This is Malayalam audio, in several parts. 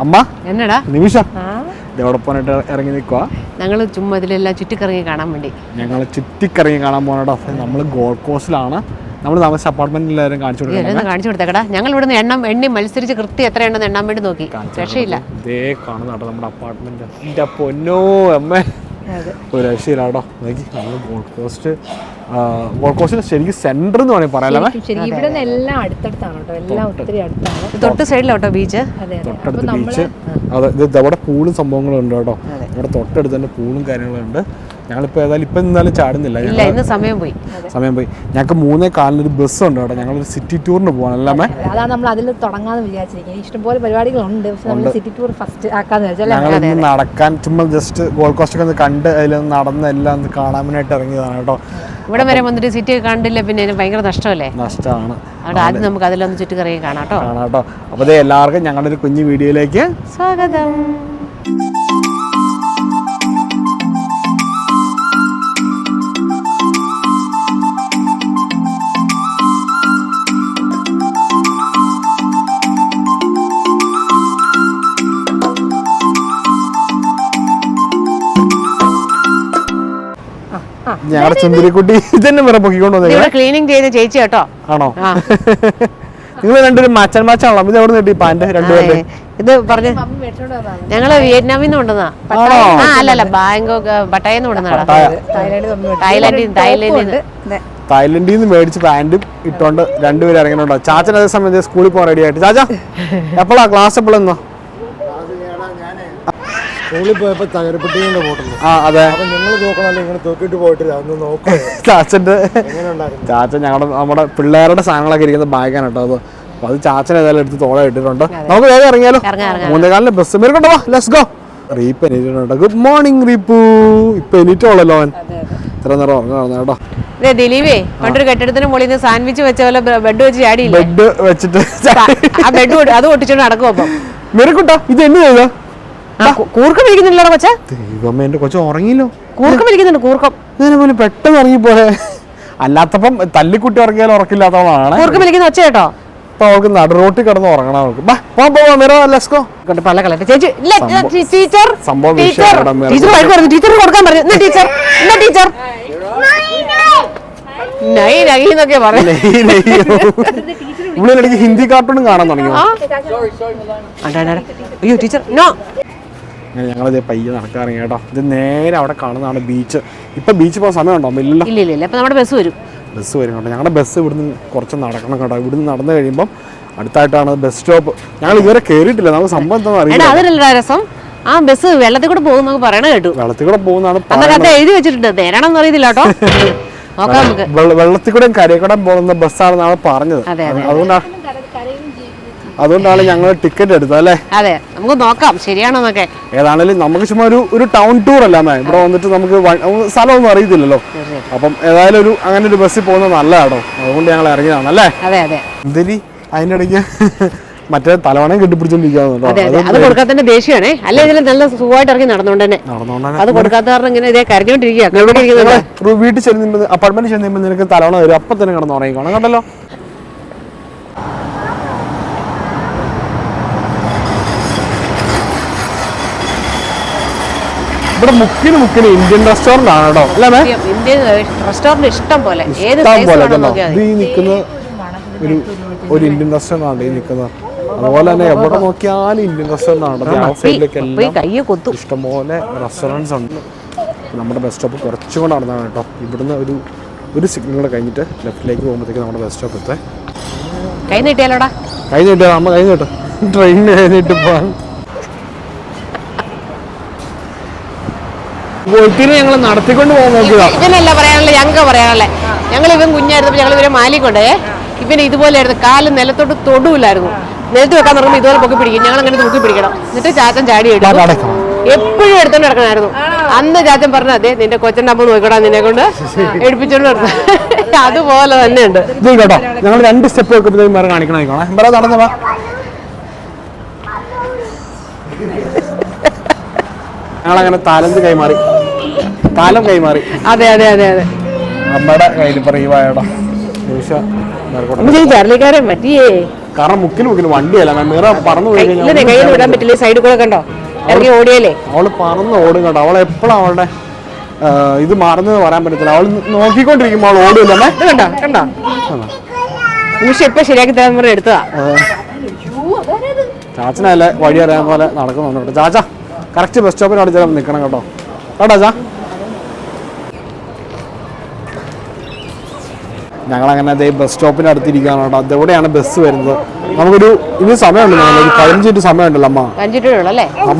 അമ്മ? എന്നടാ? നിമിഷ. ഇതോടൊപ്പമായിട്ട് ഇറങ്ങി നിൽക്കുക ഞങ്ങൾ ചുമ്മാ ഇതിലെല്ലാം ചുറ്റിക്കറങ്ങി കാണാൻ വേണ്ടി. ഞങ്ങൾ ചുറ്റിക്കറങ്ങി കാണാൻ പോകണട്ടോ നമ്മൾ ഗോൾഡ് കോസ്റ്റിലാണ് നമ്മൾ താമസിച്ച അപ്പാർട്ട്മെന്റിൽ എല്ലാവരും കാണിച്ചു ഇതൊന്ന് കാണിച്ചു കൊടുത്തേക്കടാ. ഞങ്ങൾ ഇവിടുന്ന് എണ്ണം എണ്ണി മത്സരിച്ച് കൃത്യം എത്ര എണ്ണം എണ്ണാൻ വേണ്ടി നോക്കി. രക്ഷയില്ല. ഇതേ കാണുന്ന നമ്മുടെ അപ്പാർട്ട്മെന്റ് പൊന്നോ അമ്മ. ഒരു രക്ഷയില്ല കേട്ടോ നോക്കി നമ്മൾ ഗോൾഡ് കോസ്റ്റ് ഗോൾഡ് ശരിക്കും സെന്റർ എന്ന് വേണമെങ്കിൽ ഇവിടെ നിന്ന് എല്ലാം അടുത്തടുത്താണ് കേട്ടോ. എല്ലാം ഒത്തിരി അടുത്താണ്. തൊട്ട് സൈഡിലോട്ടോ ബീച്ച് അതെ അതെ. തൊട്ടടുത്ത് ബീച്ച് അതെ ഇത് അവിടെ പൂളും സംഭവങ്ങളും ഉണ്ട് കേട്ടോ. ഇവിടെ തൊട്ടടുത്ത് തന്നെ പൂളും കാര്യങ്ങളും ഉണ്ട്. ഞങ്ങളിപ്പോൾ ഏതായാലും ഇപ്പം എന്തായാലും ചാടുന്നില്ല. ഇല്ല ഇന്ന് സമയം പോയി. സമയം പോയി. ഞങ്ങൾക്ക് മൂന്നേ കാലിനൊരു ബസ് ഉണ്ട് കേട്ടോ. ഞങ്ങളൊരു സിറ്റി ടൂറിന് പോകണം അല്ലാമേ അതാണ് നമ്മൾ അതിൽ തുടങ്ങാന്ന് വിചാരിച്ചിരിക്കുന്നത്. ഇഷ്ടംപോലെ പരിപാടികളുണ്ട്. പക്ഷെ നമ്മൾ സിറ്റി ടൂർ ഫസ്റ്റ് ആക്കാന്ന് വെച്ചാൽ ഞങ്ങൾ നടക്കാൻ ചുമ്മാ ജസ്റ്റ് ഗോൾഡ് കോസ്റ്റ് ഒക്കെ ഒന്ന് കണ്ട് അതിൽ നടന്ന് എല്ലാം ഒന്ന് കാണാൻ വേണ്ടിയിട്ട് ഇറങ്ങിയതാണ് കേട്ടോ. ഇവിടെ വരെ വന്നിട്ട് സിറ്റി കണ്ടില്ല പിന്നെ ഭയങ്കര നഷ്ടമല്ലേ? നഷ്ടമാണ്. ആദ്യം നമുക്ക് അതിലൊന്ന് ചുറ്റിക്കറങ്ങി കാണാം കേട്ടോ. കാണാം കേട്ടോ. അപ്പോൾ എല്ലാവർക്കും ഞങ്ങളുടെ ഒരു കുഞ്ഞു വീഡിയോയിലേക്ക് സ്വാഗതം. ഞങ്ങളുടെ ചുന്തിരിക്കുട്ടി ഇതന്നെ വേറെ പൊക്കിക്കൊണ്ട് വന്നേ. ഇവിടെ ക്ലീനിങ് ചെയ്യുന്ന ചേച്ചി കേട്ടോ. ആണോ? നിങ്ങൾ രണ്ടുപേരും മച്ചൻ മച്ചാണല്ലോ ഇത് എവിടെ കിട്ടി? പാന്റ് രണ്ടുപേരുടെ? ഇത് പറഞ്ഞ ഞങ്ങൾ വിയറ്റ്നാമിൽ നിന്ന് കൊണ്ടുവന്നാ ആ അല്ലല്ല ബാങ്കോക്ക് പട്ടായ. തായ്ലാൻഡിൽ തായ്ലൻഡിൽ നിന്ന്. തായ്ലൻഡിൽ നിന്ന് മേടിച്ച് പാന്റും ഇട്ടോണ്ട് രണ്ടുപേരും ഇറങ്ങണുണ്ടോ? ചാച്ചൻ അതേ സമയത്ത് സ്കൂളിൽ പോകാൻ റെഡി ആയിട്ട്. ചാച്ച എപ്പോഴാ ക്ലാസ് എപ്പോഴെന്നോ പോയപ്പോ തകരപ്പെട്ടിന്റെ പോട്ടുള്ളൂ ആ അതെ. അപ്പൊ നിങ്ങൾ നോക്കണല്ലോ ഇങ്ങനെ തൂക്കിട്ട് പോയിട്ടില്ല. അന്ന് നോക്കേ. ചാച്ചന്റെ എങ്ങനെ ഉണ്ടായിരുന്നു? ചാച്ചൻ ഞങ്ങളുടെ നമ്മുടെ പിള്ളേരുടെ സാധനങ്ങളൊക്കെ ഇരിക്കുന്ന ബാഗാണ് കേട്ടോ അത്. അപ്പൊ അത് ചാച്ചൻ ഏതായാലും എടുത്ത് തോളം ഇട്ടിട്ടുണ്ട്. നമുക്ക് വേഗം ഇറങ്ങിയാലോ? ഇറങ്ങാം, ഇറങ്ങാം. മൂന്നേകാലിന് ബസ് മേൽക്കൊണ്ടോ വാ ലെറ്റ്സ് ഗോ റീപ്പ് എണീറ്റിട്ടുണ്ട്. ഗുഡ് മോർണിംഗ് റീപ്പു. ഇപ്പൊ എണീറ്റുള്ളല്ലോ അവൻ ഇത്ര നേരം ഉറങ്ങുന്നു കേട്ടോ. ഇതേ ദിലീപേ പണ്ടൊരു കെട്ടിടത്തിന് മുകളിൽ നിന്ന് സാൻഡ്വിച്ച് വെച്ച പോലെ ബെഡ് വെച്ച് ചാടിയില്ല? ബെഡ് വെച്ചിട്ട് ആ ബെഡ് അത് ഒട്ടിച്ചോണ്ട് നടക്കും അപ്പം മെരുക്കുട്ടോ ഇത് എന്നെ ചെയ്താ കൂർക്കം ഇരിക്കുന്നില്ലടാ കൊച്ച. ദൈവമേ എന്റെ കൊച്ചു ഉറങ്ങിയില്ലോ. കൂർക്കം ഇരിക്കുന്നുണ്ട് കൂർക്കം. ഇതിനെ പോലെ പെട്ടെന്ന് ഇറങ്ങിപ്പോലെ അല്ലാത്തപ്പം തല്ലിക്കുട്ടി ഉറങ്ങിയാലും ഉറക്കില്ലാത്തവളാണ്. കൂർക്കം ഇരിക്കുന്ന ഒച്ച കേട്ടോ. അപ്പൊ അവൾക്ക് നടുറോട്ടിൽ കിടന്ന് ഉറങ്ങണം അവൾക്ക്. ബാ പോവാം പോവാം മിറോ ലെസ്കോ കൊണ്ട് പല ചേച്ചി ഇല്ല ടീച്ചർ സംഭവം ടീച്ചർ. പറഞ്ഞു ടീച്ചർ കൊടുക്കാൻ പറഞ്ഞു. ടീച്ചർ എന്നാ ടീച്ചർ. നൈ നൈ എന്നൊക്കെ പറഞ്ഞു ഇവിടെ ഹിന്ദി കാർട്ടൂണും കാണാൻ തുടങ്ങി. അയ്യോ ടീച്ചർ നോ. അങ്ങനെ ഞങ്ങളത് പയ്യെ നടക്കാറുണ്ട് കേട്ടോ. ഇത് നേരെ അവിടെ കാണുന്നതാണ് ബീച്ച് ഇപ്പം ബീച്ച് പോകാൻ സമയമുണ്ടോ? ഇല്ലല്ലോ ഇല്ല ഇല്ല ഇല്ല. അപ്പൊ നമ്മുടെ ബസ് വരും. ബസ് വരും കേട്ടോ. ഞങ്ങളുടെ ബസ് ഇവിടുന്ന് കുറച്ച് നടക്കണം കേട്ടോ. ഇവിടുന്ന് നടന്നു കഴിയുമ്പം അടുത്തായിട്ടാണ് ബസ് സ്റ്റോപ്പ് ഞങ്ങൾ ഇതുവരെ കയറിയിട്ടില്ല നമുക്ക് സംഭവം എന്താണെന്ന് അറിയില്ല. അതിലല്ല രസം. ആ ബസ് വെള്ളത്തിൽ കൂടെ പോകും നമുക്ക് പറയണ കേട്ടു. വെള്ളത്തിൽ കൂടെ പോകുന്നതാണ് എഴുതി വെച്ചിട്ടുണ്ട്. നേരാണെന്ന് അറിയത്തില്ല കേട്ടോ. വെള്ളത്തിൽ കൂടെ കരയക്കൂടെ പോകുന്ന ബസ്സാണെന്നാണ് പറഞ്ഞത്. അതെ, അതെ. അതുകൊണ്ടാണ് അതുകൊണ്ടാണ് ഞങ്ങൾ ടിക്കറ്റ് എടുത്തത് അല്ലേ? അതെ നമുക്ക് നോക്കാം ശരിയാണോന്നൊക്കെ ഏതാണെങ്കിലും നമുക്ക് ചുമ്മാ ഒരു ഒരു ടൗൺ ടൂർ അല്ല മേ ഇവിടെ വന്നിട്ട് നമുക്ക് സ്ഥലമൊന്നും അറിയത്തില്ലല്ലോ. അപ്പം ഏതായാലും ഒരു അങ്ങനെ ഒരു ബസ്സിൽ പോകുന്നത് നല്ലതാണോ അതുകൊണ്ട് ഞങ്ങൾ ഇറങ്ങിയതാണ് അല്ലേ? അതെ അതെ. എന്തിനി അതിന്റെ ഇടയ്ക്ക് മറ്റേ തലവണയും കെട്ടിപ്പിടിച്ചോണ്ടിരിക്കാന്നുണ്ടോ അതെ ദേഷ്യമാണേ. അല്ല ഇതിൽ നല്ല സുഖമായിട്ട് ഇറങ്ങി തന്നെ അത് കൊടുക്കാത്ത കാരണം ഇങ്ങനെ ഇതേ കരഞ്ഞോണ്ടിരിക്കുക കണ്ടോണ്ടിരിക്കുന്നുണ്ട് വീട്ടിൽ ചെല്ലുമ്പോൾ അപ്പാർട്ട്മെന്റ് ചെല്ലുമ്പോൾ നിനക്ക് തലവണ വരും. അപ്പൊ തന്നെ കിടന്ന് ഉറങ്ങിക്കോണം കണ്ടല്ലോ ഇവിടെ മുക്കിന് മുക്കിന് ഇന്ത്യൻ റെസ്റ്റോറന്റ് ആണ് കേട്ടോ അല്ലേ? ഇന്ത്യൻ റെസ്റ്റോറന്റ് ഇഷ്ടം പോലെ. ഏത് സൈസ് പോലെ ഇത് ഈ നിൽക്കുന്ന ഒരു ഒരു ഇന്ത്യൻ റെസ്റ്റോറന്റ് ആണ് ഈ നിൽക്കുന്നത്. അതുപോലെ തന്നെ എവിടെ നോക്കിയാലും ഇന്ത്യൻ റെസ്റ്റോറന്റ് ആണ് സൈഡിലേക്ക് ഇഷ്ടംപോലെ റെസ്റ്റോറന്റ്സ് ഉണ്ട്. നമ്മുടെ ബസ് സ്റ്റോപ്പ് കുറച്ചും കൂടെ നടന്നതാണ് കേട്ടോ. ഇവിടുന്ന് ഒരു ഒരു സിഗ്നൽ കൂടെ കഴിഞ്ഞിട്ട് ലെഫ്റ്റിലേക്ക് പോകുമ്പോഴത്തേക്ക് നമ്മുടെ ബസ് സ്റ്റോപ്പ് എത്തേ. കൈ നീട്ടിയാലോടാ. കൈ നീട്ടോ അമ്മ കൈ നീട്ടോ. ട്രെയിനിന് കൈ നീട്ടി ഗോൾട്ടിന് ഞങ്ങൾ നടത്തിക്കൊണ്ട് പോകാൻ നോക്കുക. ഇവനല്ല പറയാനുള്ളത് ഞങ്ങൾക്ക് പറയാനുള്ളത്. ഞങ്ങൾ ഇവൻ കുഞ്ഞായിരുന്നപ്പോൾ ഞങ്ങൾ ഇവരെ മാലി കൊണ്ടേ ഇവന് ഇതുപോലെയായിരുന്നു കാൽ നിലത്തോട്ട് തൊടുമില്ലായിരുന്നു നിലത്ത് വെക്കാൻ തുടങ്ങുമ്പോൾ ഇതുപോലെ പൊക്കി പിടിക്കും. ഞങ്ങൾ അങ്ങനെ തൂക്കി പിടിക്കണം. എന്നിട്ട് ചാച്ചൻ ചാടി എടുക്കും എപ്പോഴും എടുത്തോണ്ട് നടക്കണമായിരുന്നു അന്ന് ചാച്ചൻ പറഞ്ഞ അതെ നിന്റെ കൊച്ചന്റെ അമ്മ നോക്കിക്കോടാ നിന്നെ കൊണ്ട് എടുപ്പിച്ചോണ്ട് നടക്കണം അതുപോലെ തന്നെ ഉണ്ട് കേട്ടോ ഞങ്ങൾ രണ്ട് സ്റ്റെപ്പ് വെക്കുമ്പോഴത്തേക്കും വേറെ കാണിക്കണം നടന്നു ഞങ്ങളങ്ങനെ താലന്ത് കൈമാറി. താലം കൈമാറി. അതെ അതെ അതെ അതെ. നമ്മുടെ കയ്യിൽ പറയുവാടാ ചാർലിക്കാരൻ പറ്റിയേ? കാരണം മുക്കിന് മുക്കിന് വണ്ടിയല്ല. മിറ പറന്നു കയ്യിൽ വിടാൻ പറ്റില്ല. സൈഡിൽ കൂടെ കണ്ടോ? ഇറങ്ങി ഓടിയല്ലേ അവൾ പറന്ന് ഓടും കണ്ടോ അവൾ എപ്പോഴും അവളുടെ ഇത് മാറുന്നത് പറയാൻ പറ്റത്തില്ല. അവൾ നോക്കിക്കൊണ്ടിരിക്കുമ്പോൾ അവൾ ഓടില്ല കണ്ടോ? കണ്ടോ? നിമിഷം ഇപ്പൊ ശരിയാക്കി തരാൻ പറഞ്ഞ് എടുത്തതാ. ചാച്ചനല്ലേ വഴി അറിയാൻ പോലെ നടക്കുന്നുണ്ട് ചാച്ച കറക്റ്റ് ബസ് സ്റ്റോപ്പിനോട് ചിലപ്പോൾ നിൽക്കണം കേട്ടോ. കേട്ടോ ചാ? ഞങ്ങളങ്ങനെ അതേ ബസ് സ്റ്റോപ്പിന് അടുത്തിരിക്കുകയാണ് കേട്ടോ. അതെവിടെയാണ് ബസ് വരുന്നത്? നമുക്കൊരു ഇനി സമയമുണ്ട് ഞങ്ങൾ ഒരു പതിനഞ്ച് മിനിറ്റ് സമയമുണ്ടല്ലോ അമ്മ.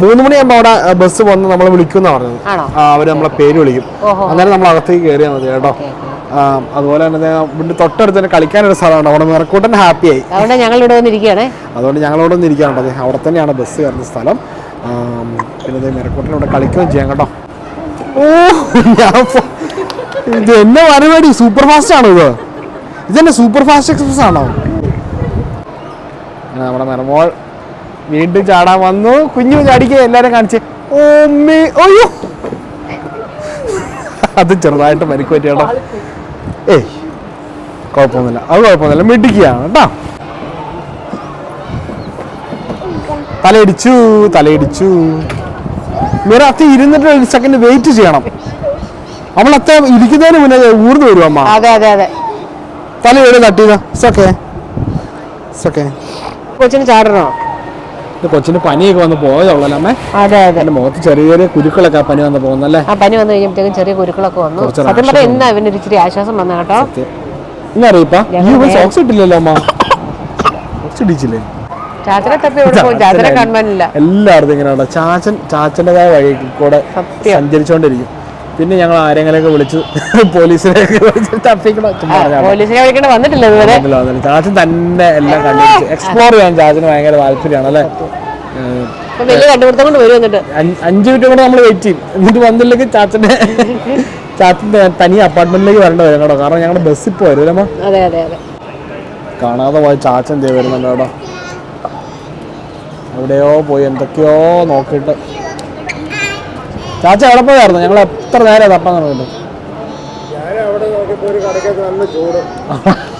മൂന്ന് മണിയാകുമ്പോൾ അവിടെ ബസ് വന്ന് നമ്മൾ വിളിക്കുന്ന പറഞ്ഞത്? അവർ നമ്മളെ പേര് വിളിക്കും. അങ്ങനെ അന്നേരം നമ്മൾ അകത്തേക്ക് കയറിയാൽ മതി കേട്ടോ. അതുപോലെ തന്നെ ഇവിടെ തൊട്ടടുത്ത് തന്നെ കളിക്കാനൊരു സ്ഥലമുണ്ട്. അവിടെ മിറക്കൂട്ടൻ ഹാപ്പിയായി അതുകൊണ്ട് ഞങ്ങൾ ഇവിടെ വന്നിരിക്കുകയാണേ അതുകൊണ്ട് ഇരിക്കാനുണ്ട് അതെ അവിടെ തന്നെയാണ് ബസ് കയറുന്ന സ്ഥലം. പിന്നെ മിറക്കൂട്ടൻ ഇവിടെ കളിക്കുകയും ചെയ്യാം കേട്ടോ. ഓ ഞാൻ ഇത് എന്നെ പരിപാടി സൂപ്പർ ഫാസ്റ്റ് ആണോ ഇത്? ഇതെന്നെ സൂപ്പർ ഫാസ്റ്റ് എക്സ്പ്രസ് ആണോ? നമ്മുടെ മെറമോൾ വീണ്ടും ചാടാൻ വന്നു. കുഞ്ഞു ചാടിക്കുക എല്ലാരും കാണിച്ച് ഓമ്മേ ഓയ്യോ അത് ചെറുതായിട്ട് പരിക്ക് ഏയ് കുഴപ്പമൊന്നുമില്ല. അത് കുഴപ്പമൊന്നുമില്ല. മിടിക്കുകയാണ് കേട്ടോ. തലയിടിച്ചു തലയിടിച്ചു. മിറ അത്ര ഇരുന്നിട്ട് ഒരു സെക്കൻഡ് വെയിറ്റ് ചെയ്യണം. അവൾ അത്ര ഇരിക്കുന്നതിന് മുന്നേ ഊർന്നു വരും അമ്മ? അതെ അതെ അതെ. തല എവിടെ തട്ടിയതാ. ഇസൊക്കെ ഇസൊക്കെ കൊച്ചിന് ചാടണോ? കൊച്ചിന് പനിയൊക്കെ വന്ന് പോയതുള്ളല്ലോ അമ്മേ. അതെ അതെ. എന്റെ മുഖത്ത് ചെറിയ ചെറിയ കുരുക്കളൊക്കെ ആ പനി വന്ന് പോകുന്നല്ലേ? ആ പനി വന്നു കഴിഞ്ഞപ്പോഴത്തേക്കും ചെറിയ കുരുക്കളൊക്കെ വന്നു. കുറച്ച് സത്യം പറഞ്ഞാൽ റാഷസ് ഇന്ന് അവന് ഇച്ചിരി ആശ്വാസം വന്ന കേട്ടോ. നേരെ- സോക്സ് ഇട്ടില്ലല്ലോ അമ്മ. സോക്സ് ഇടിച്ചില്ലേ? ചാച്ചനെ തപ്പി എവിടെ പോകും ചാച്ചനെ കാണുവാനില്ല. എല്ലായിടത്തും ഇങ്ങനെയാണ് ചാച്ചൻ ചാച്ചന്റെതായ വഴി കൂടെ സത്യം. പിന്നെ ഞങ്ങൾ ആരെങ്കിലൊക്കെ വിളിച്ച് പോലീസിനെ പോലീസിനെ വിളിക്കേണ്ട വന്നിട്ടില്ല ഇതുവരെ. ചാച്ചൻ തന്നെ എല്ലാം കണ്ടുപിടിച്ച് എക്സ്പ്ലോർ ചെയ്യാൻ ചാച്ചന് ഭയങ്കര താല്പര്യമാണ് അല്ലേ? വലിയ കണ്ടുപിടുത്തം കൊണ്ട് വരും എന്നിട്ട്. അഞ്ച് മിനിറ്റ് കൂടെ നമ്മൾ വെയിറ്റ് ചെയ്യും. എന്നിട്ട് വന്നില്ലെങ്കിൽ ചാച്ചന്റെ ചാച്ചന്റെ തനി അപ്പാർട്ട്മെന്റിലേക്ക് വരേണ്ട വരും കേട്ടോ. കാരണം ഞങ്ങളുടെ ബസ്സിൽ ഇപ്പൊ വരും അതെ അതെ അതെ. കാണാതെ പോയ ചാച്ചൻ ദേ വരുന്നുണ്ട് കേട്ടോ. എവിടെയോ പോയി എന്തൊക്കെയോ നോക്കിയിട്ട്. ചാച്ച എവിടെ പോയായിരുന്നു ഞങ്ങൾ എത്ര നേരം തപ്പാൻ തുടങ്ങിട്ട്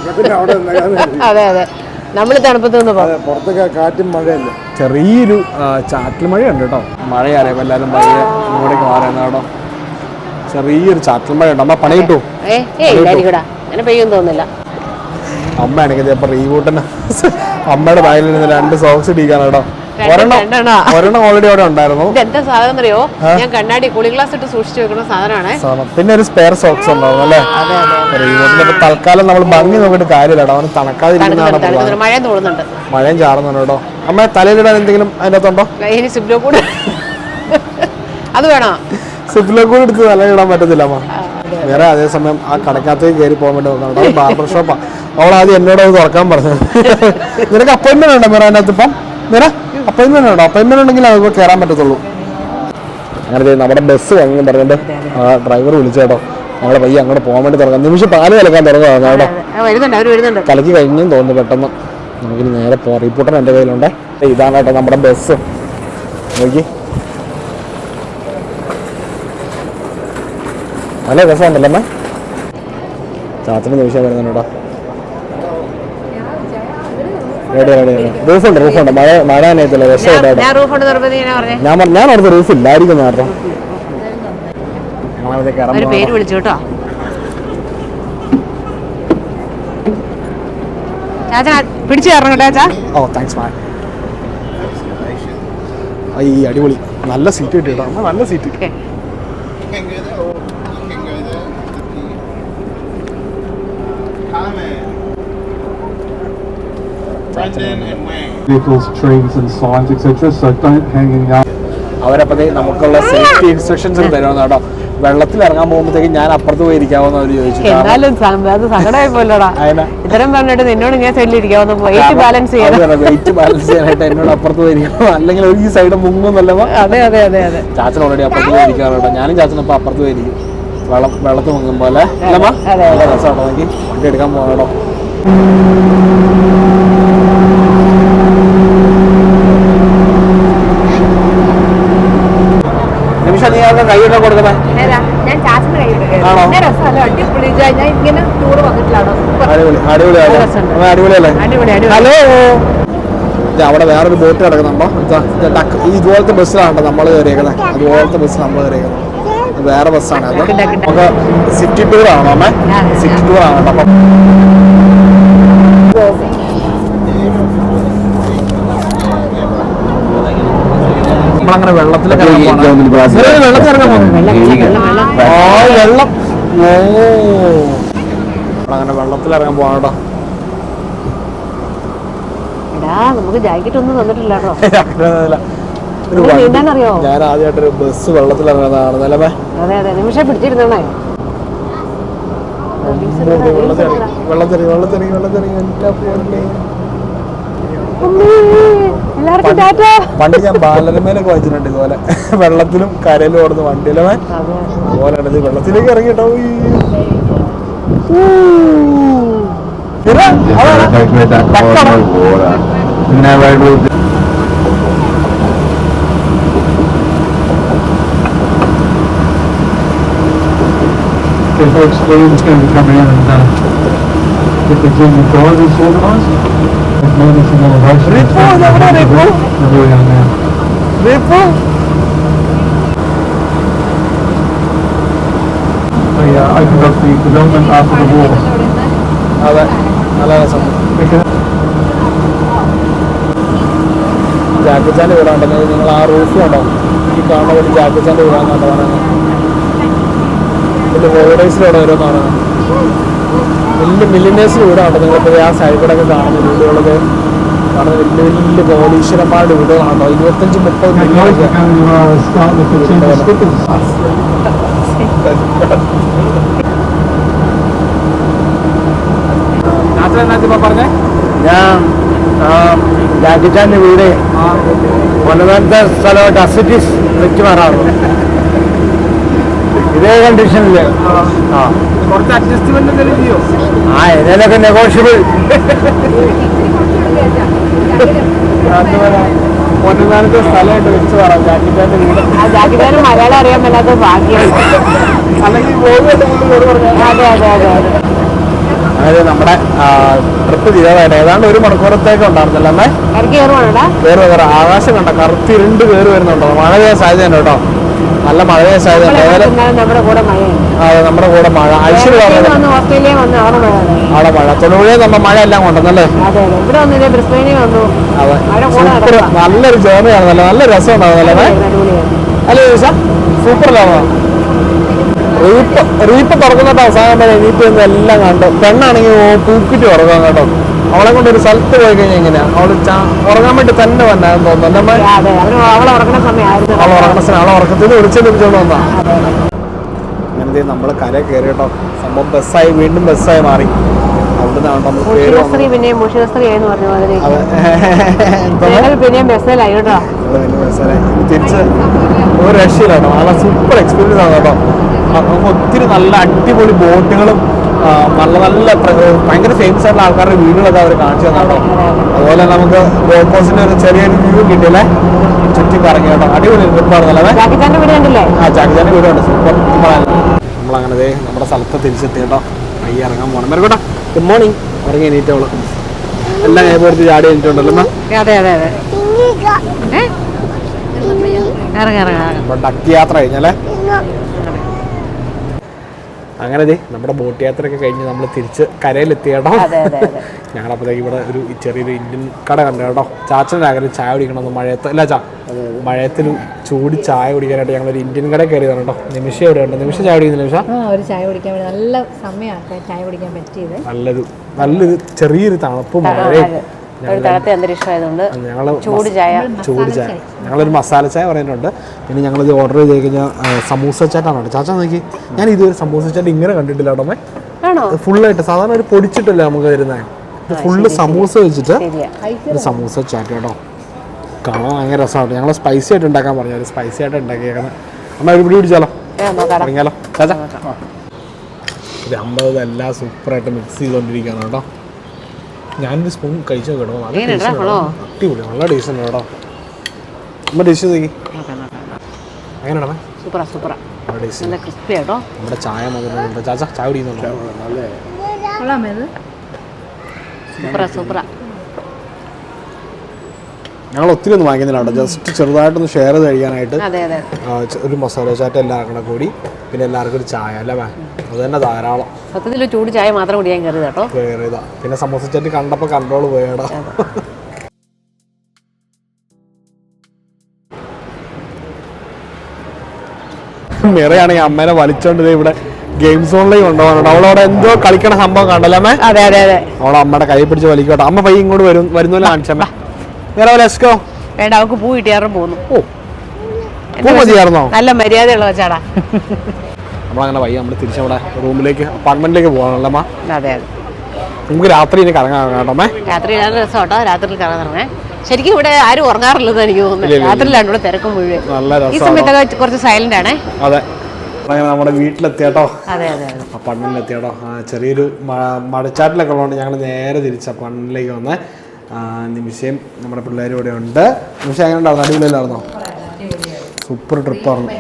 അതെ അതെ നമ്മൾ തണുപ്പത്ത് നിന്ന് പോകും പുറത്തൊക്കെ കാറ്റും മഴയല്ല? ചെറിയൊരു ചാറ്റൽ മഴയുണ്ട് കേട്ടോ. മഴയറിയാം എല്ലാവരും പയ്യെ ഇങ്ങോട്ടേക്ക് മാറുന്ന കേട്ടോ. ചെറിയൊരു ചാറ്റൽ മഴയുണ്ട്. അമ്മ പണി കിട്ടൂ അങ്ങനെ പെയ്യും തോന്നില്ല അമ്മയാണെങ്കിൽ ചിലപ്പോൾ റീവൂട്ടിന് അമ്മയുടെ ബാഗിൽ നിന്ന് രണ്ട് സോക്സ് ഇടിക്കാണ് കേട്ടോ. ഒരെണ്ണം ഓൾറെഡി അവിടെ ഉണ്ടായിരുന്നു. എന്താ സാധനം അറിയോ ഞാൻ കണ്ണാടി കൂളി ഗ്ലാസ് ഇട്ട് സൂക്ഷിച്ചു വെക്കുന്ന സാധനമാണ്. പിന്നെ ഒരു സ്പെയർ സോക്സ് ഉണ്ടാവും അല്ലേ? തൽക്കാലം നമ്മൾ ഭംഗി നോക്കിയിട്ട് കാര്യമില്ല കേട്ടോ. അവന് തണക്കാതിരിക്കുന്നതാണ് മഴയും തോന്നുന്നുണ്ട്. മഴയും ചാറുന്നുണ്ട് കേട്ടോ. അമ്മ തലയിലിടാൻ എന്തെങ്കിലും അതിന്റെ അകത്തുണ്ടോ? ഇനി സിബ്ലോ കൂടെ. അത് വേണോ? സിപ്പിലെ കൂടെ എടുത്ത് തലയിടാൻ പറ്റത്തില്ല അമ്മ. വേറെ അതേസമയം ആ കടക്കകത്തേക്ക് കയറി പോകാൻ വേണ്ടി നോക്കണം ബാർബർ ഷോപ്പാ അവൾ ആദ്യം എന്നോട് അത് തുറക്കാൻ പറഞ്ഞത്. നിനക്ക് അപ്പോയിന്റ്മെന്റ് ഉണ്ടോ മിറ അതിനകത്ത് ഇപ്പം? മിറ? അപ്പോയിന്റ്മെന്റ് ഉണ്ടോ അപ്പോയിന്റ്മെന്റ് ഉണ്ടെങ്കിൽ അത് കയറാൻ പറ്റത്തുള്ളൂ. അങ്ങനെ നമ്മുടെ ബസ് വാങ്ങി പറഞ്ഞിട്ട് ആ ഡ്രൈവർ വിളിച്ചേട്ടോ ഞങ്ങൾ പയ്യ അങ്ങോട്ട് പോകാൻ വേണ്ടി തുടങ്ങാം. നിമിഷം പാൽ കലക്കാൻ തുടങ്ങുകയാണ് കേട്ടോ കലക്കി കഴിഞ്ഞും തോന്നുന്നു പെട്ടെന്ന്. നമുക്കിനി നേരെ പോകാം റിപ്പോർട്ടർ എന്റെ കയ്യിലുണ്ട്. ഇതാണ് കേട്ടോ നമ്മുടെ ബസ് നോക്കി. നല്ല രസമുണ്ടല്ലേ അമ്മ. ചാത്തിന് നിമിഷം വരുന്നുണ്ട് റെഡി റെഡി റൂഫുണ്ട് റൂഫുണ്ട്. മഴ മഴ നനയത്തില്ല രസമായിട്ട് ഞാൻ പറഞ്ഞേ ഞാൻ പറഞ്ഞ- ഞാൻ അവിടുത്തെ റൂഫ് ഇല്ലായിരിക്കും നേരത്തെ പേര് വിളിച്ചു കേട്ടോ. ചാച്ചാ പിടിച്ചു കയറണം കേട്ടോ ചാച്ചാ. ഓ താങ്ക്സ് മാൻ ഈ അടിപൊളി. നല്ല സീറ്റ് കിട്ടി നല്ല സീറ്റ് കിട്ടി can അവരപ്പത്തേ നമുക്കുള്ള സേഫ്റ്റി ഇൻസ്ട്രക്ഷൻസ് തരുമെന്ന് കേട്ടോ. വെള്ളത്തിൽ ഇറങ്ങാൻ പോകുമ്പോഴത്തേക്ക് ഞാൻ അപ്പുറത്ത് പോയി ഇരിക്കാമെന്ന് അവർ ചോദിച്ചു എന്നാലും അത് സങ്കടമായി പോലടാ ഇത്തരം പറഞ്ഞിട്ട് നിന്നോട് ഞാൻ സൈഡിൽ ഇരിക്കാവുന്ന വെയിറ്റ് ബാലൻസ് ചെയ്യാൻ വെയിറ്റ് ബാലൻസ് ചെയ്യാനായിട്ട് എന്നോട് അപ്പുറത്ത് പോയി ഇരിക്കണം അല്ലെങ്കിൽ ഈ സൈഡ് മുങ്ങുന്നല്ലോ. അതെ അതെ അതെ അതെ. ചാച്ചൻ ഓൾറെഡി അപ്പുറത്ത് പോയി ഇരിക്കാറുണ്ട് ഞാനും അപ്പൊ അപ്പുറത്ത് പോയി ഇരിക്കും വെള്ളം വെള്ളത്തിൽ മുങ്ങും പോലെ അല്ലമ്മ? അതെ, എനിക്ക് വണ്ടി എടുക്കാൻ പോകണം കേട്ടോ നിമിഷം നീ അവരുടെ കൈയൊക്കെ കൊടുക്കണേ ഞാൻ ചാച്ചന് കൈ ആണോ പിന്നെ രസമല്ല അടിപൊളി ഇത് ഞാൻ ഇങ്ങനെ അപ്പൊ അടിപൊളിയല്ലേ? അടിപൊളി അടിപൊളി. ഹലോ. അവിടെ വേറൊരു ബോട്ട് കിടക്കുന്നുണ്ടോ? ഇതുപോലത്തെ ബസ്സിലാണ് നമ്മൾ കയറിയേക്കുന്നത്? അതുപോലത്തെ ബസ് നമ്മൾ കയറിയേക്കുന്നത്. വേറെ ബസ്സാണ് അത്. നമുക്ക് സിറ്റി ടൂർ ആണോ അമ്മേ? സിറ്റി ടൂർ ആണോ അപ്പം നമ്മളങ്ങനെ വെള്ളത്തിലൊക്കെ ഇറങ്ങാൻ പോവാണ്. നിങ്ങൾ വെള്ളത്തിൽ ഇറങ്ങാൻ പോകുന്നു ആ വെള്ളം. നമ്മളങ്ങനെ വെള്ളത്തിൽ ഇറങ്ങാൻ പോവാണ് എടാ നമുക്ക് ജാക്കറ്റ് ഒന്നും? ഞാൻ ആദ്യമായിട്ടൊരു ബസ് വെള്ളത്തിൽ ഇറങ്ങുന്നതാണ് നിലമേ അതെ അതെ. നിമിഷം പിടിച്ചിരുന്നോണേ. വെള്ളത്തിറങ്ങി വെള്ളത്തിറങ്ങി വെള്ളത്തിറങ്ങി വെള്ളത്തിറങ്ങി എന്റെ പൊന്നേ. എല്ലാവർക്കും ടാറ്റ പണ്ട് ഞാൻ ബാലരമേലൊക്കെ വായിച്ചിട്ടുണ്ട് ഇതുപോലെ. വെള്ളത്തിലും കരയിലും ഓടുന്ന വണ്ടിയിലമേ അതെ. അതുപോലെ വെള്ളത്തിലേക്ക് ഇറങ്ങിട്ടോ. Okay, folks, balloons going to be coming in and uh, the King of Drivers organised. There's moments in elevation. Ripo, എവിടെ Ripo? They're really on now. They uh, opened up the development after the war. അതെ നല്ല രസം ജാക്കിച്ചാന്റെ വീടാണ്ടല്ലോ നിങ്ങൾ ആ റൂഫ് ഉണ്ടോ ഈ കാണുന്ന പോലെ ജാക്കിച്ചാന്റെ വീടാണെന്നാണ് പറയുന്നത് വലിയ ഹോളിഡേയ്സിലൂടെ വരുമെന്നാണ് വലിയ മില്ലിനേഴ്സ് വീടാണ്. നിങ്ങളിപ്പോൾ ആ സൈഡ് കൂടെ ഒക്കെ കാണുന്ന വീടുകളൊക്കെ കാണുന്ന വലിയ വലിയ കോടീശ്വരന്മാരുടെ വീടുകളാണോ? ഇരുപത്തഞ്ച് മുപ്പത്. പറഞ്ഞേ? ഞാൻ രാജസ്ഥാന്റെ വീട്. ഒന്നാമത്തെ സ്ഥലമായിട്ട് അസിറ്റിസ് വെച്ച് മാറാറുണ്ട് ഇതേ കണ്ടീഷനിൽ ആ. കുറച്ച് അഡ്ജസ്റ്റ്മെന്റ് എന്തെങ്കിലും ചെയ്യോ? ആ ഏതെങ്കിലുമൊക്കെ നെഗോഷ്യബിൾ പൊന്നാനത്തെ സ്ഥലമായിട്ട് വെച്ച് പറയാം ജാക്കിച്ചാന്റെ വീട്. ആ ജാക്കറ്റിന് മലയാളം അറിയാൻ മേലാത്ത ഭാഗ്യം. അല്ലെങ്കിൽ പോകുന്നുണ്ട് അതെ അതെ അതെ അതെ. അതായത് നമ്മുടെ ട്രിപ്പ് ചെയ്തതായിട്ട് ഏതാണ്ട് ഒരു മണിക്കൂറത്തേക്ക് ഉണ്ടായിരുന്നില്ല അമ്മേ? ആകാശം കണ്ട കറുത്തിരുണ്ട് കയറി വരുന്നുണ്ടോ മഴ പെയ്യാൻ സാധ്യതയുണ്ട്? കേട്ടോ നല്ല മഴ സാധ്യത. അതെ നമ്മുടെ കൂടെ മഴ. ഐശ്വര്യ അവിടെ മഴ തുടങ്ങി. നമ്മ മഴ. എല്ലാം കൊണ്ടല്ലേ അതെ നല്ലൊരു ജേർണി ആണല്ലോ നല്ല രസം ഉണ്ടാവുന്നല്ലേ അല്ലേ? ചോദിച്ചാ സൂപ്പറിലാണോ റീപ്പ് റീപ്പ് തുറക്കുന്നിട്ട് അവസാനം വരെ എല്ലാം കണ്ടു. പെണ്ണാണെങ്കിൽ പൂക്കിട്ട് തുറക്കാം കേട്ടോ. അവളെ കൊണ്ട് ഒരു സ്ഥലത്ത് പോയി കഴിഞ്ഞാൽ എങ്ങനെയാ? അവൾ ഉറങ്ങാൻ വേണ്ടി തന്നെ വന്നാന്ന് തോന്നുന്നു. നമ്മൾ അവളെ ഉറങ്ങുന്ന സമയമായിരുന്നു. ഉറങ്ങണ സ്ഥലം അവളെ ഉറക്കത്തിൽ വിളിച്ചു വന്നാ അങ്ങനെ നമ്മൾ കര കയറി കേട്ടോ. സംഭവം ബസ്സായി വീണ്ടും ബസ്സായി മാറി. കേട്ടോ. ഒരു രക്ഷയിലാണ് നല്ല സൂപ്പർ എക്സ്പീരിയൻസ് ആണ് കേട്ടോ. നമുക്ക് ഒത്തിരി നല്ല അടിപൊളി ബോട്ടുകളും നല്ല നല്ല ഭയങ്കര ഫേമസ് ആയിട്ടുള്ള ആൾക്കാരുടെ വീടുകളൊക്കെ അവർ കാണിച്ചു തന്നെ കേട്ടോ. അതുപോലെ നമുക്ക് ബോക്കോസിന്റെ ഒരു ചെറിയൊരു വ്യൂ കിട്ടിയല്ലേ? ചുറ്റി കറങ്ങി കേട്ടോ. അടിപൊളി ട്രിപ്പായിരുന്നല്ലേ വീട് ആ ചാക്കിച്ചാന്റെ വീടുണ്ട് സൂപ്പർ നമ്മളങ്ങനെ ദേ നമ്മുടെ സ്ഥലത്ത് തിരിച്ചെത്തി കേട്ടോ. കൈ ഇറങ്ങാൻ പോകണം മെറുകോട്ടാ ഗുഡ് മോർണിംഗ് ഇറങ്ങി എണീറ്റോളൂ എല്ലാം കൈ ചാടി എണീറ്റുണ്ടല്ലോ അതെ അതെ അതെ ഏ? ഇറങ്ങ ഇറങ്ങ ഡക്ക് യാത്ര കഴിഞ്ഞല്ലേ? അങ്ങനെ ദേ നമ്മുടെ ബോട്ട് യാത്രയൊക്കെ കഴിഞ്ഞ് നമ്മൾ തിരിച്ച് കരയിലെത്തി കേട്ടോ. അതെ അതെ അതെ. ഞങ്ങളപ്പോഴത്തേക്ക് ഇവിടെ ഒരു ചെറിയൊരു ഇന്ത്യൻ കട കണ്ടു കേട്ടോ. ചാച്ചന്റെ ആഗ്രഹം ചായ കുടിക്കണമെന്ന് മഴയത്ത് അല്ല ചാ മഴയത്തിൽ ചൂടി ചായ കുടിക്കാനായിട്ട് ഞങ്ങൾ ഒരു ഇന്ത്യൻ കട കയറിയതാണ് കേട്ടോ. നിമിഷം എവിടെ ഉണ്ട്. നിമിഷം ചായ കുടിക്കുന്ന നിമിഷം? ഒരു ചായ കുടിക്കാൻ നല്ല സമയമാണ് ചായ കുടിക്കാൻ പറ്റിയത്. നല്ലൊരു നല്ലൊരു ചെറിയൊരു തണുപ്പ് മഴയും. ഒരു തണുത്ത അന്തരീക്ഷമായതുകൊണ്ട് ഞങ്ങൾ ചൂട് ചായ. ചൂട് ചായ. ഞങ്ങളൊരു മസാല ചായ പറയുന്നുണ്ട്. പിന്നെ ഞങ്ങളിത് ഓർഡർ ചെയ്ത് കഴിഞ്ഞാൽ സമൂസ ചാറ്റാണ്? ചാച്ച നോക്കി. ഞാൻ ഇതുവരെ സമൂസ ചാറ്റ് ഇങ്ങനെ കണ്ടിട്ടില്ല ഉടമേ ഫുള്ളായിട്ട് സാധാരണ ഒരു പൊടിച്ചിട്ടല്ലേ നമുക്ക് വരുന്ന? ഫുള്ള് സമൂസ വെച്ചിട്ട് ഒരു സമൂസ ചാറ്റ് കേട്ടോ. കാണാൻ ഭയങ്കര രസമാണ്. ഞങ്ങൾ സ്പൈസി ആയിട്ട് ഉണ്ടാക്കാൻ പറഞ്ഞു. ഒരു സ്പൈസി ആയിട്ട് ഉണ്ടാക്കിയേക്കുന്നത് അമ്മ ഒരു പിടി പിടിച്ചാലോ ഇറങ്ങിയാലോ? ചാച്ചാ. ഇത് അമ്പത് എല്ലാം സൂപ്പറായിട്ട് മിക്സ് ചെയ്തുകൊണ്ടിരിക്കുകയാണ് കേട്ടോ. ഞാനൊരു സ്പൂൺ കഴിച്ചു കൊള്ളാമോ? അടിപൊളി നല്ല ടേസ്റ്റ് ഉണ്ട് കേട്ടോ. അമ്മ ടേസ്റ്റ് നോക്കി. എങ്ങനെയാണ് സൂപ്പറാ സൂപ്പറാ. അവിടെ നല്ല ക്രിസ്പി ആട്ടോ നമ്മുടെ ചായ ചാച്ച ചായ കുടിക്കുന്നുണ്ടോ? സൂപ്പറാ സൂപ്പറാ. ഞങ്ങൾ ഒത്തിരി ഒന്നും വാങ്ങിക്കുന്നില്ല കേട്ടോ. ജസ്റ്റ് ചെറുതായിട്ടൊന്ന് ഷെയർ ചെയ്ത് കഴിക്കാനായിട്ട്. ഒരു മസാല ചാറ്റ് എല്ലാവർക്കും കൂടെ കൂടി. പിന്നെ എല്ലാവർക്കും ഒരു ചായ അല്ലേ മാം? അത് തന്നെ ധാരാളം. സത്യത്തിൽ ചൂട് ചായ മാത്രം കുടിക്കാൻ കേട്ടോ. ഇതാ പിന്നെ സമോസ ചാറ്റ് കണ്ടപ്പോൾ കൺട്രോൾ പോയടാ മിറയാണെങ്കിൽ അമ്മേനെ വലിച്ചോണ്ട് ഇവിടെ ഗെയിം സോണിലേക്ക് കൊണ്ടുപോകാനുണ്ട് അവളവിടെ എന്തോ കളിക്കണ സംഭവം കണ്ടല്ലേ അമ്മേ? അവളെ അമ്മയുടെ കൈ പിടിച്ച് വലിക്കോട്ടെ. അമ്മ പയ്യ ഇങ്ങോട്ട് വരും വരുന്നില്ല കാണിച്ചമ്മ ലെസ്കോ വേണ്ട അവക്ക് പൂ കിട്ടിയാറും പോകുന്നു ഓ. നല്ല മര്യാദയുള്ള വെച്ചാടാ നമ്മളങ്ങനെ വയ്യ നമ്മൾ തിരിച്ചവിടെ റൂമിലേക്ക് അപ്പാർട്ട്മെന്റിലേക്ക് പോകാനുള്ള അതെ അതെ. നമുക്ക് രാത്രി ഇനി കറങ്ങാൻ കേട്ടോ അമ്മേ. രാത്രി നല്ല രസം രാത്രിയിൽ കറങ്ങാൻ ശരിക്കും ഇവിടെ ആരും ഉറങ്ങാറില്ലെന്ന് എനിക്ക് തോന്നുന്നു. രാത്രിയിലാണ് ഇവിടെ തിരക്കും മുഴുവൻ. ഈ സമയത്തൊക്കെ കുറച്ച് സൈലന്റ് ആണേ. അതെ. നമ്മുടെ വീട്ടിലെത്തിയാട്ടോ. ആ, ചെറിയൊരു മഴച്ചാട്ടിലൊക്കെ ഉള്ളതുകൊണ്ട് ഞങ്ങൾ നേരെ തിരിച്ച് അപ്പാർട്ട്മെന്റിലേക്ക് വന്ന്. നിമിഷയും നമ്മുടെ പിള്ളേരും ഇവിടെ ഉണ്ട്. നിമിഷം എങ്ങനെ ഉണ്ടായിരുന്നു അടിപൊളിയല്ലായിരുന്നോ? സൂപ്പർ ട്രിപ്പായിരുന്നു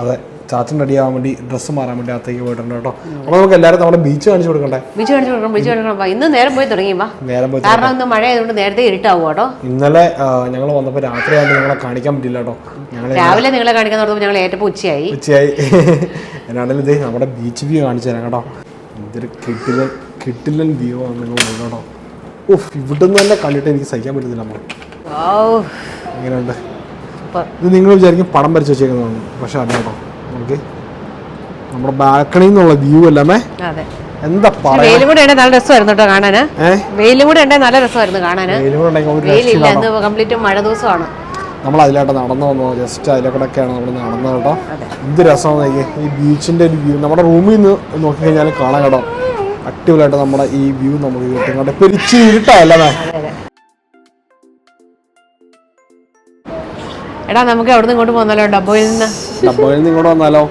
അത് ചാച്ചൻ റെഡി ആവാൻ വേണ്ടി ഡ്രസ്സ് മാറാൻ വേണ്ടി അകത്തേക്ക് പോയിട്ടുണ്ട് കേട്ടോ. അപ്പോൾ നമുക്ക് എല്ലാവരും നമ്മുടെ ബീച്ച് കാണിച്ചു കൊടുക്കണ്ടേ? ബീച്ച് കാണിച്ചു കൊടുക്കണം ബീച്ച് കാണിക്കണം ഇന്ന് നേരം പോയി തുടങ്ങി വാ. നേരം പോയി കാരണം ഇന്ന് മഴ ആയതുകൊണ്ട് നേരത്തെ ഇരുട്ടാവും കേട്ടോ. ഇന്നലെ ഞങ്ങൾ വന്നപ്പോൾ രാത്രിയായിട്ട് ഞങ്ങളെ കാണിക്കാൻ പറ്റില്ല കേട്ടോ. ഞങ്ങൾ രാവിലെ നിങ്ങളെ കാണിക്കാൻ തുടങ്ങുമ്പോൾ ഞങ്ങൾ ഏറ്റവും ഉച്ചയായി. ഉച്ചയായി. എന്നാണെങ്കിലും ഇത് നമ്മുടെ ബീച്ച് വ്യൂ കാണിച്ചു തരാം കേട്ടോ. ഇതൊരു കിട്ടിലൻ കിട്ടിലൻ വ്യൂ ആണ് നിങ്ങൾ ഓഹ് ഇവിടെ നിന്ന് തന്നെ കണ്ടിട്ട് എനിക്ക് സഹിക്കാൻ പറ്റുന്നില്ല നമ്മൾ ഓ എങ്ങനെയുണ്ട്? ഇത് നിങ്ങൾ വിചാരിക്കും പടം വരച്ച് വെച്ചേക്കുന്നതാണ് പക്ഷെ അല്ല കേട്ടോ. നമുക്ക് നമ്മുടെ ബാൽക്കണിയിൽ നിന്നുള്ള വ്യൂ അല്ലാമേ അതെ. എന്താ പറയാ വെയിലും കൂടെ ഉണ്ടെ നല്ല രസമായിരുന്നു കേട്ടോ കാണാന്. ഏഹ് വെയിലും കൂടെ നല്ല രസമായിരുന്നു കാണാന്. ഉണ്ടെങ്കിൽ വെയിലില്ല ഇന്ന് കംപ്ലീറ്റ് മഴ ദിവസമാണ്. നമ്മൾ അതിലായിട്ട് നടന്നു വന്നു? ജസ്റ്റ് അതിലൂടെയൊക്കെയാണ് നമ്മൾ നടന്നത് കേട്ടോ. എന്ത് രസമാണ് ഈ ബീച്ചിന്റെ ഒരു വ്യൂ നമ്മുടെ റൂമിൽ നിന്ന് നോക്കിക്കഴിഞ്ഞാൽ കാണാം കേട്ടോ. അടിപൊളിയായിട്ട് നമ്മുടെ ഈ വ്യൂ നമുക്ക് കിട്ടും. മേ അതെ എടാ നമുക്ക് അവിടുന്ന് ഇങ്ങോട്ട് ഡബോയിൽ നിന്ന്. നിന്ന് ഇങ്ങോട്ട് വന്നാലോ?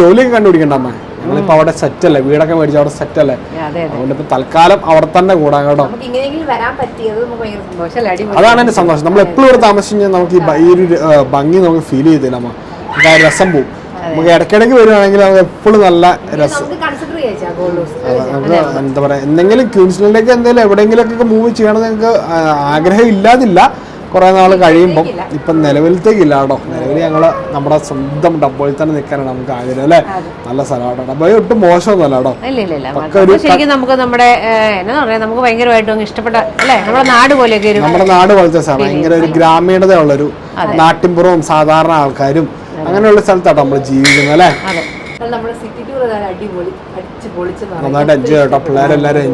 ജോലിയൊക്കെ കണ്ടുപിടിക്കണ്ട അമ്മ. അവിടെ സെറ്റ് അല്ലേ വീടൊക്കെ മേടിച്ച് അവിടെ സെറ്റ് അല്ലേ അതെ അതെ. അതുകൊണ്ട് ഇപ്പം തൽക്കാലം അവിടെ തന്നെ കൂടാം കേട്ടോ. അതാണ് എന്റെ സന്തോഷം. നമ്മൾ എപ്പോഴും ഇവിടെ താമസിച്ചു കഴിഞ്ഞാൽ നമുക്ക് ഈ ഒരു ഭംഗി നമുക്ക് ഫീൽ ചെയ്തില്ല അമ്മ. നമുക്ക് ആ രസം പോവും. നമുക്ക് ഇടയ്ക്കിടയ്ക്ക് വരുവാണെങ്കിൽ നമുക്ക് എപ്പോഴും നല്ല രസം. എന്താ പറയാ എന്തെങ്കിലും ക്യൂൻസിലേക്ക് എന്തെങ്കിലും എവിടെയെങ്കിലൊക്കെ മൂവ് ചെയ്യണം ഞങ്ങൾക്ക് ആഗ്രഹം ഇല്ലാതില്ല കുറെ നാൾ കഴിയുമ്പോൾ ഇപ്പം നിലവിലത്തേക്കില്ല കേട്ടോ. നിലവിൽ ഞങ്ങൾ നമ്മുടെ സ്വന്തം ഡബ്ബോയിൽ തന്നെ നിൽക്കാനാണ് നമുക്ക് ആഗ്രഹം അല്ലേ? നല്ല സ്ഥലമാണ് ഡബ്ബോ ഒട്ടും മോശമൊന്നുമല്ല കേട്ടോ. ഇല്ല ഇല്ല ഇല്ല. ശരിക്കും നമുക്ക് നമ്മുടെ പറയാ നമുക്ക് ഭയങ്കരമായിട്ടും ഇഷ്ടപ്പെട്ട അല്ലേ? നമ്മുടെ നാട് പോലെയൊക്കെ നമ്മുടെ നാട് പോലത്തെ സ്ഥലം ഭയങ്കര ഒരു ഗ്രാമീണതയുള്ളൊരു നാട്ടിൻപുറവും സാധാരണ ആൾക്കാരും അങ്ങനെയുള്ള സ്ഥലത്താണ് നമ്മൾ ജീവിക്കുന്നത് അല്ലേ? നന്നായിട്ട് എൻജോയ്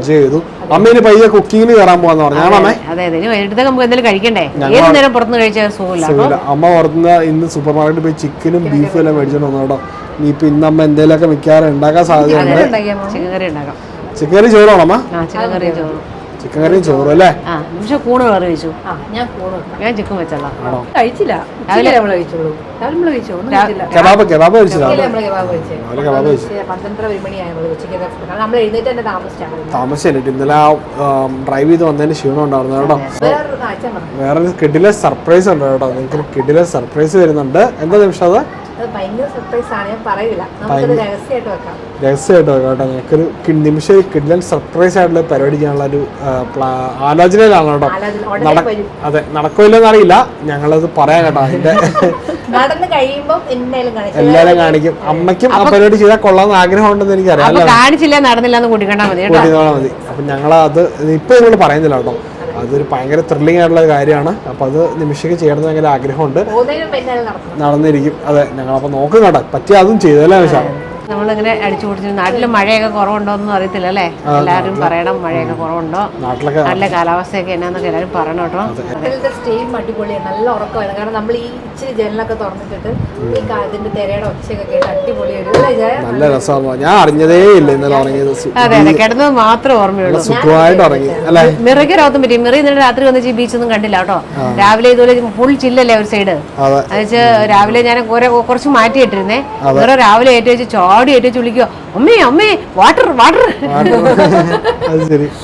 ചെയ്തോ. എൻജോയ് പയ്യെ കുക്കിങ്ങിന് കയറാൻ പോകാന്ന് പറഞ്ഞു. ഞാൻ അമ്മേ. അതെ അതെ ഇനി വൈകിട്ടത്തേക്ക് നമുക്ക് എന്തെങ്കിലും കഴിക്കണ്ടേ? ഏത് നേരം പുറത്തുനിന്ന് കഴിച്ചാൽ സുഖമില്ല സുഖമില്ല. അമ്മ പുറത്തുനിന്ന് ഇന്ന് സൂപ്പർ മാർക്കറ്റിൽ പോയി ചിക്കനും ബീഫും എല്ലാം മേടിച്ചോണ്ട് വന്നു കേട്ടോ. ഇനിയിപ്പോ ഇന്ന് അമ്മ എന്തെങ്കിലുമൊക്കെ മിക്കവാറും ഉണ്ടാക്കാൻ സാധ്യതയുണ്ട്. ചിക്കൻ കറി ഉണ്ടാക്കാം. ചിക്കൻ കറി ചോറാണോ അമ്മ? ആ ചിക്കൻ കറി ചോറും. ചിക്കൻ കറിയും ചോറും അല്ലേ? ആ നിമിഷം കൂണ് കറി വെച്ചു ആ ഞാൻ കൂണ്. ഞാൻ ചിക്കൻ വെച്ചല്ലോ ആണോ? കഴിച്ചില്ല. ഉച്ചയ്ക്കല്ലേ നമ്മൾ കഴിച്ചോളൂ രാവിലെ നമ്മൾ കഴിച്ചോ? ഒന്നും കഴിച്ചില്ല. കബാബ് കബാബ് കഴിച്ചതാ? നമ്മൾ കബാബ് കഴിച്ചേ? രാവിലെ കബാബ് കഴിച്ചു. ഉച്ച പന്ത്രണ്ടര ഒരു മണിയായി നമ്മൾ ഉച്ചയ്ക്ക് കാരണം നമ്മൾ എഴുന്നേറ്റ് തന്നെ താമസിച്ചാണ് താമസിച്ചിട്ട് ഇന്നലെ ആ ഡ്രൈവ് ചെയ്ത് വന്നതിന് ക്ഷീണം ഉണ്ടായിരുന്നു കേട്ടോ. വേറെ കിടിലെ കിഡിലെ സർപ്രൈസ് ഉണ്ട് കേട്ടോ. നിങ്ങൾക്ക് കിഡിലെ സർപ്രൈസ് വരുന്നുണ്ട്. എന്താ നിമിഷം അത്? രഹസ്യമായിട്ട് വെക്കാം. കേട്ടോ. ഞങ്ങൾക്കൊരു നിമിഷം കിഡിലൻ സർപ്രൈസ് ആയിട്ടുള്ള പരിപാടി ചെയ്യാനുള്ള ഒരു ആലോചനയിലാണ് കേട്ടോ. അതെ നടക്കില്ലെന്ന് അറിയില്ല. ഞങ്ങളത് പറയാം കേട്ടോ അതിന്റെ എല്ലാരും കാണിക്കും. അമ്മയ്ക്കും ആ പരിപാടി ചെയ്താൽ കൊള്ളാന്ന് ആഗ്രഹം ഉണ്ടെന്ന് എനിക്കറിയാം കാണിച്ചില്ല നടന്നില്ല കൂട്ടിക്കണ്ടാ മതി കേട്ടോ. കൂട്ടിയോളാം മതി. അപ്പൊ ഞങ്ങളത് ഇപ്പൊ നിങ്ങൾ പറയുന്നില്ല കേട്ടോ. അതൊരു ഭയങ്കര ത്രില്ലിംഗ് ആയിട്ടുള്ള ഒരു കാര്യമാണ്. അപ്പൊ അത് നിമിഷയ്ക്ക് ചെയ്യണമെന്ന് ഭയങ്കര ആഗ്രഹമുണ്ട്. നടന്നിരിക്കും. അതെ ഞങ്ങളപ്പോ നോക്കും കേട്ടോ പറ്റിയ അതും ചെയ്തല്ലേ നിമിഷം? നമ്മളിങ്ങനെ അടിച്ചു പൊടിച്ചു നാട്ടിൽ മഴയൊക്കെ കുറവുണ്ടോ ഒന്നും അറിയത്തില്ല അല്ലേ? എല്ലാവരും പറയണം മഴയൊക്കെ കുറവുണ്ടോ? നാട്ടിലൊക്കെ നല്ല കാലാവസ്ഥയൊക്കെ എന്നാന്നൊക്കെ എല്ലാവരും പറയണം കേട്ടോ. ഹോട്ടലിലത്തെ സ്റ്റേയും അടിപൊളിയാണ് നല്ല ഉറക്കമായിരുന്നു. കാരണം നമ്മൾ ഈ ഇച്ചിരി ജനലൊക്കെ തുറന്നിട്ടിട്ട് ഈ അതിന്റെ തിരയുടെ ഒച്ചയൊക്കെ കേട്ട് അടിപൊളി അല്ലേ ജയ? നല്ല രസമാണ് ഞാൻ അറിഞ്ഞതേ ഇല്ല ഇന്നലെ ഉറങ്ങിയത്. അതെ അതെ കിടന്നത് മാത്രമേ ഓർമ്മയുള്ളൂ. സുഖമായിട്ട് ഉറങ്ങി അല്ലേ? മിറയ്ക്ക് രാത്രി പറ്റി. മിറി ഇന്നലെ രാത്രി വന്നിച്ച് ബീച്ചൊന്നും കണ്ടില്ല കേട്ടോ. രാവിലെ ഇതുപോലെ ഫുൾ ചില്ലല്ലേ ഒരു സൈഡ് അതെ. എന്നുവെച്ച് രാവിലെ ഞാൻ കുറെ കുറച്ച് മാറ്റിയിട്ടിരുന്നേ. മിറ രാവിലെ ഏറ്റവും വെച്ച് ചാടി ഏറ്റു വെച്ച് വിളിക്കുക അമ്മേ അമ്മേ വാട്ടർ വാട്ടർ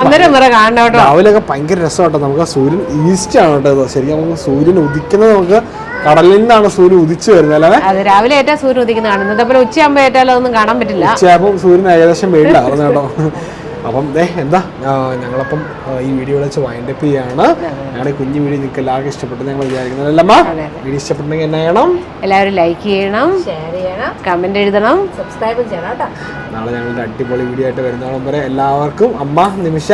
അന്നേരം വേറെ കാണണം കേട്ടോ. രാവിലെ ഒക്കെ ഭയങ്കര രസമാട്ടോ. നമുക്ക് സൂര്യൻ ഈസ്റ്റ് ആണ് കേട്ടോ ശരിക്കും നമുക്ക് സൂര്യൻ ഉദിക്കുന്നത് നമുക്ക് കടലിൽ നിന്നാണ് സൂര്യൻ ഉദിച്ചു വരുന്നത് അല്ലേ? അത് രാവിലെ ഏറ്റവും സൂര്യൻ ഉദിക്കുന്നതാണ്. കാണുന്നത് പോലെ ഉച്ചയാകുമ്പോൾ ഏറ്റാലും അതൊന്നും കാണാൻ പറ്റില്ല. ഉച്ചയാകുമ്പോൾ സൂര്യൻ ഏകദേശം വെയിലായിരുന്നു കേട്ടോ. അപ്പം ദേ എന്താ? ഞങ്ങളപ്പം ഈ വീഡിയോ വെച്ച് വൈൻഡപ്പ് ചെയ്യാണ്. ഞങ്ങളുടെ കുഞ്ഞു വീഡിയോ നിങ്ങൾക്ക് എല്ലാവർക്കും ഇഷ്ടപ്പെട്ടു ഞങ്ങൾ വിചാരിക്കുന്നത് അല്ലമ്മ വീഡിയോ ഇഷ്ടപ്പെട്ടെങ്കിൽ എന്നാ ചെയ്യണം? എല്ലാവരും ലൈക്ക് ചെയ്യണം ഷെയർ ചെയ്യണം കമന്റ് എഴുതണം. സബ്സ്ക്രൈബ് ചെയ്യണം കേട്ടോ. നാളെ ഞങ്ങളുടെ അടിപൊളി വീഡിയോ ആയിട്ട് വരുന്നോളം വരെ എല്ലാവർക്കും അമ്മ നിമിഷ